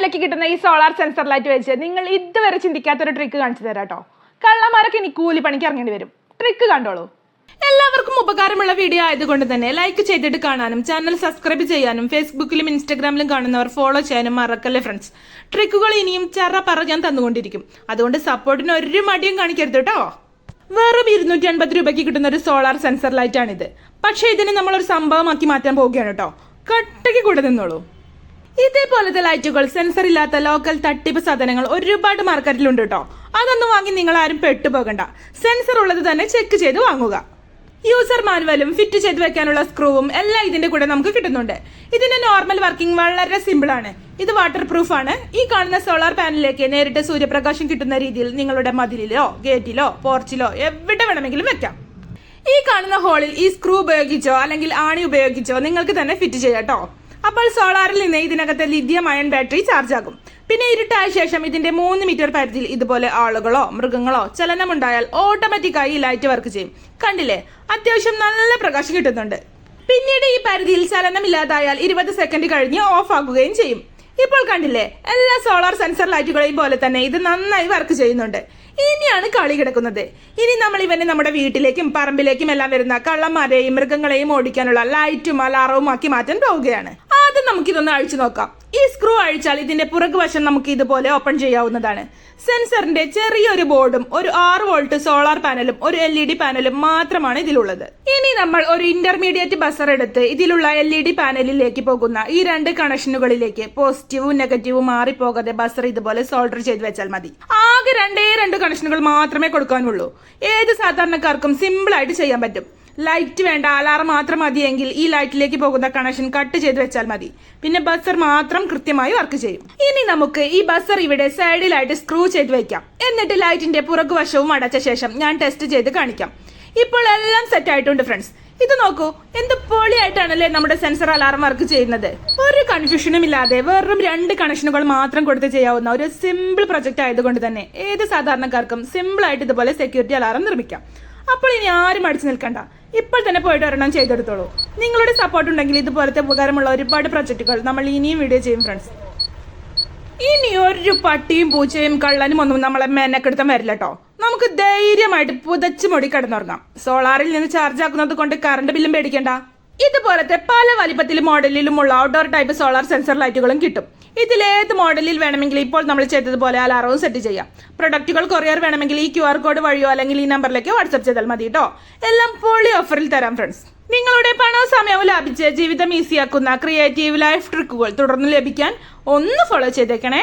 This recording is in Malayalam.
വിലക്ക് കിട്ടുന്ന ഈ സോളാർ സെൻസർ ലൈറ്റ് വെച്ച് നിങ്ങൾ ഇതുവരെ ചിന്തിക്കാത്തൊരു ട്രിക്ക് കാണിച്ചു തരാം കേട്ടോ കള്ളന്മാരൊക്കെ ഇനി കൂലി പണിക്ക് ഇറങ്ങേണ്ടി വരും. ട്രിക്ക് കണ്ടോളൂ. എല്ലാവർക്കും ഉപകാരമുള്ള വീഡിയോ ആയതുകൊണ്ട് തന്നെ ലൈക്ക് ചെയ്തിട്ട് കാണാനും ചാനൽ സബ്സ്ക്രൈബ് ചെയ്യാനും ഫേസ്ബുക്കിലും ഇൻസ്റ്റാഗ്രാമിലും കാണുന്നവർ ഫോളോ ചെയ്യാനും മറക്കല്ലേ ഫ്രണ്ട്സ് ട്രിക്കുകൾ ഇനിയും ചറ പറ ഞാൻ തന്നുകൊണ്ടിരിക്കും. അതുകൊണ്ട് സപ്പോർട്ടിന് ഒരു മടിയും കാണിക്കരുത് കേട്ടോ വെറും ഇരുന്നൂറ്റി അൻപത് രൂപയ്ക്ക് കിട്ടുന്ന ഒരു സോളാർ സെൻസർ ലൈറ്റ് ആണിത്. പക്ഷേ ഇതിനെ നമ്മളൊരു സംഭവമാക്കി മാറ്റാൻ പോവുകയാണ് കേട്ടോ കട്ടയ്ക്ക് കൂടെ നിന്നോളൂ. ഇതേപോലത്തെ ലൈറ്റുകൾ സെൻസർ ഇല്ലാത്ത ലോക്കൽ തട്ടിപ്പ് സാധനങ്ങൾ ഒരുപാട് മാർക്കറ്റിലുണ്ട് കേട്ടോ അതൊന്നും വാങ്ങി നിങ്ങൾ ആരും പെട്ടുപോകണ്ട. സെൻസർ ഉള്ളത് തന്നെ ചെക്ക് ചെയ്ത് വാങ്ങുക. യൂസർ മാനുവലും ഫിറ്റ് ചെയ്ത് വെക്കാനുള്ള സ്ക്രൂവും എല്ലാം ഇതിന്റെ കൂടെ നമുക്ക് കിട്ടുന്നുണ്ട്. ഇതിന്റെ നോർമൽ വർക്കിംഗ് വളരെ സിമ്പിൾ ആണ്. ഇത് വാട്ടർ പ്രൂഫ് ആണ്. ഈ കാണുന്ന സോളാർ പാനലിലേക്ക് നേരിട്ട് സൂര്യപ്രകാശം കിട്ടുന്ന രീതിയിൽ നിങ്ങളുടെ മതിലിലോ ഗേറ്റിലോ പോർച്ചിലോ എവിടെ വേണമെങ്കിലും വെക്കാം. ഈ കാണുന്ന ഹോളിൽ ഈ സ്ക്രൂ ഉപയോഗിച്ചോ അല്ലെങ്കിൽ ആണി ഉപയോഗിച്ചോ നിങ്ങൾക്ക് തന്നെ ഫിറ്റ് ചെയ്യാം കേട്ടോ അപ്പോൾ സോളാറിൽ നിന്ന് ഇതിനകത്ത് ലിഥിയം അയൺ ബാറ്ററി ചാർജ് ആകും പിന്നെ ഇരുട്ടായ ശേഷം ഇതിന്റെ മൂന്ന് മീറ്റർ പരിധിയിൽ ഇതുപോലെ ആളുകളോ മൃഗങ്ങളോ ചലനമുണ്ടായാൽ ഓട്ടോമാറ്റിക്കായി ലൈറ്റ് വർക്ക് ചെയ്യും. കണ്ടില്ലേ? അത്യാവശ്യം നല്ല പ്രകാശം കിട്ടുന്നുണ്ട്. പിന്നീട് ഈ പരിധിയിൽ ചലനമില്ലാതായാൽ ഇരുപത് സെക്കൻഡ് കഴിഞ്ഞ് ഓഫ് ആക്കുകയും ചെയ്യും. ഇപ്പോൾ കണ്ടില്ലേ? എല്ലാ സോളാർ സെൻസർ ലൈറ്റുകളെയും പോലെ തന്നെ ഇത് നന്നായി വർക്ക് ചെയ്യുന്നുണ്ട്. ഇനിയാണ് കളി കിടക്കുന്നത്. ഇനി നമ്മൾ ഇവനെ നമ്മുടെ വീട്ടിലേക്കും പറമ്പിലേക്കും എല്ലാം വരുന്ന കള്ളന്മാരെയും മൃഗങ്ങളെയും ഓടിക്കാനുള്ള ലൈറ്റും അലാറവും ആക്കി മാറ്റാൻ പോവുകയാണ്. നമുക്കിതൊന്ന് അഴിച്ചു നോക്കാം. ഈ സ്ക്രൂ അഴിച്ചാൽ ഇതിന്റെ പുറകുവശം നമുക്ക് ഇതുപോലെ ഓപ്പൺ ചെയ്യാവുന്നതാണ്. സെൻസറിന്റെ ചെറിയൊരു ബോർഡും ഒരു ആറ് വോൾട്ട് സോളാർ പാനലും ഒരു എൽ ഇ ഡി പാനലും മാത്രമാണ് ഇതിലുള്ളത്. ഇനി നമ്മൾ ഒരു ഇന്റർമീഡിയറ്റ് ബസർ എടുത്ത് ഇതിലുള്ള എൽ ഇ ഡി പാനലിലേക്ക് പോകുന്ന ഈ രണ്ട് കണക്ഷനുകളിലേക്ക് പോസിറ്റീവും നെഗറ്റീവും മാറിപ്പോകാതെ ബസർ ഇതുപോലെ സോൾഡർ ചെയ്ത് വെച്ചാൽ മതി. ആകെ രണ്ടേ രണ്ട് കണക്ഷനുകൾ മാത്രമേ കൊടുക്കാനുള്ളൂ. ഏത് സാധാരണക്കാർക്കും സിമ്പിൾ ആയിട്ട് ചെയ്യാൻ പറ്റും. ലൈറ്റ് വേണ്ട അലാറം മാത്രം മതിയെങ്കിൽ ഈ ലൈറ്റിലേക്ക് പോകുന്ന കണക്ഷൻ കട്ട് ചെയ്ത് വെച്ചാൽ മതി. പിന്നെ ബസർ മാത്രം കൃത്യമായി വർക്ക് ചെയ്യും. ഇനി നമുക്ക് ഈ ബസർ ഇവിടെ സൈഡിലായിട്ട് സ്ക്രൂ ചെയ്ത് വെക്കാം. എന്നിട്ട് ലൈറ്റിന്റെ പുറകുവശവും അടച്ച ശേഷം ഞാൻ ടെസ്റ്റ് ചെയ്ത് കാണിക്കാം. ഇപ്പോൾ എല്ലാം സെറ്റ് ആയിട്ടുണ്ട് ഫ്രണ്ട്സ് ഇത് നോക്കൂ എന്ത് പൊളിയായിട്ടാണല്ലേ നമ്മുടെ സെൻസർ അലാറം വർക്ക് ചെയ്യുന്നത്? ഒരു കൺഫ്യൂഷനും ഇല്ലാതെ വെറും രണ്ട് കണക്ഷനുകൾ മാത്രം കൊടുത്ത് ചെയ്യാവുന്ന ഒരു സിമ്പിൾ പ്രൊജക്ട് ആയതുകൊണ്ട് തന്നെ ഏത് സാധാരണക്കാർക്കും സിമ്പിൾ ആയിട്ട് ഇതുപോലെ സെക്യൂരിറ്റി അലാറം നിർമ്മിക്കാം. അപ്പോൾ ഇനി ആരും അടിച്ചു നിൽക്കണ്ട. ഇപ്പോൾ തന്നെ പോയിട്ട് ഒരെണ്ണം ചെയ്തെടുത്തോളൂ. നിങ്ങളുടെ സപ്പോർട്ട് ഉണ്ടെങ്കിൽ ഇതുപോലത്തെ ഉപകാരമുള്ള ഒരുപാട് പ്രൊജക്റ്റുകൾ നമ്മൾ ഇനിയും വീഡിയോ ചെയ്യും ഫ്രണ്ട്സ് ഇനി ഒരു പട്ടിയും പൂച്ചയും കള്ളനും ഒന്നും നമ്മളെ മെനക്കെടുത്താൻ വരില്ല കേട്ടോ നമുക്ക് ധൈര്യമായിട്ട് പുതച്ചു മുടി കിടന്നുറങ്ങാം. സോളാറിൽ നിന്ന് ചാർജ് ആക്കുന്നത് കൊണ്ട് കറണ്ട് ബില്ലും പേടിക്കണ്ട. ഇതുപോലത്തെ പല വലിപ്പത്തിലും മോഡലിലുമുള്ള ഔട്ട്ഡോർ ടൈപ്പ് സോളാർ സെൻസർ ലൈറ്റുകളും കിട്ടും. ഇതിലേത് മോഡലിൽ വേണമെങ്കിൽ ഇപ്പോൾ നമ്മൾ ചെയ്തതുപോലെ അലാറവും സെറ്റ് ചെയ്യാം. പ്രൊഡക്റ്റുകൾ കൊറിയർ വേണമെങ്കിൽ ഈ ക്യു ആർ കോഡ് വഴിയോ അല്ലെങ്കിൽ ഈ നമ്പറിലേക്ക് വാട്സപ്പ് ചെയ്താൽ മതി കേട്ടോ എല്ലാം പൊളി ഓഫറിൽ തരാം ഫ്രണ്ട്സ് നിങ്ങളുടെ പണവും സമയവും ലാഭിച്ച് ജീവിതം ഈസിയാക്കുന്ന ക്രിയേറ്റീവ് ലൈഫ് ട്രിക്കുകൾ തുടർന്ന് ലഭിക്കാൻ ഒന്ന് ഫോളോ ചെയ്തേക്കണേ.